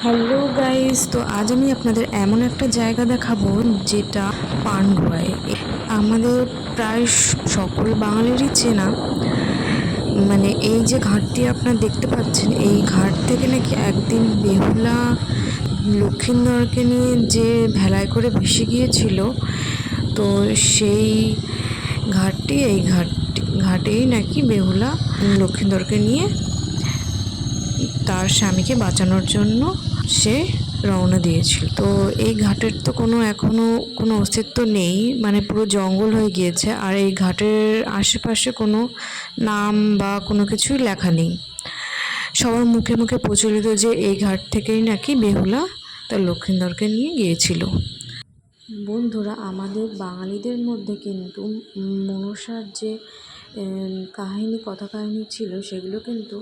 Hello guys তো আজ আমি আপনাদের এমন একটা জায়গা দেখাবো যেটা পানগুয়ায়। আমাদের প্রায় সকল বাঙালিরই চেনা। মানে এই যে ঘাটটি আপনারা দেখতে পাচ্ছেন, এই ঘাট থেকে নাকি একদিন বেহুলা লক্ষিন্দরকে নিয়ে যে ভেলায় করে ভেসে গিয়েছিল, তো সেই ঘাটটি, এই ঘাট, ঘাটেই নাকি বেহুলা লক্ষিন্দরকে নিয়ে তার স্বামীকে বাঁচানোর জন্য সে রওনা দিয়েছিল। তো এই ঘাটের তো কোনো এখনও কোনো অস্তিত্ব নেই মানে পুরো জঙ্গল হয়ে গিয়েছে, আর এই ঘাটের আশেপাশে কোনো নাম বা কোনো কিছুই লেখা নেই। সবার মুখে মুখে প্রচলিত যে এই ঘাট থেকেই নাকি বেহুলা তার লক্ষিন্দরকে নিয়ে গিয়েছিল। বন্ধুরা, আমাদের বাঙালিদের মধ্যে কিন্তু মনসার যে কাহিনী কথা কাহিনী ছিল, সেগুলো কিন্তু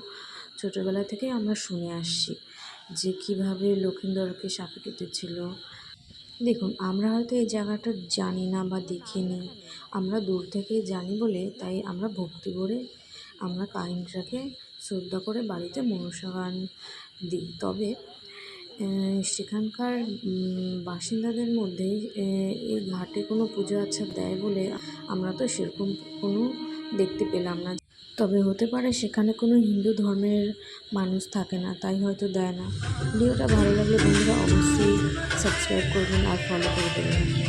ছোটোবেলা থেকে আমরা শুনে আসছি যে কীভাবে লক্ষিন্দরকে সাপে কেটেছিল। দেখুন, আমরা হয়তো এই জায়গাটা জানি না বা দেখিনি। আমরা দূর থেকে জানি বলে তাই আমরা ভক্তি করে আমরা কাহিনীটাকে শ্রদ্ধা করে বাড়িতে মনসা গান দিই। তবে সেখানকার বাসিন্দাদের মধ্যে এই ঘাটে কোনো পুজো আচ্ছা দেয় বলে আমরা তো সেরকম কোনো দেখতে পেলাম না। তবে হতে পারে সেখানে কোনো হিন্দু ধর্মের মানুষ থাকে না, তাই হয়তো দেয় না। ভিডিওটা ভালো লাগলে বন্ধুরা অবশ্যই সাবস্ক্রাইব করবেন আর ফলো করে দেবেন।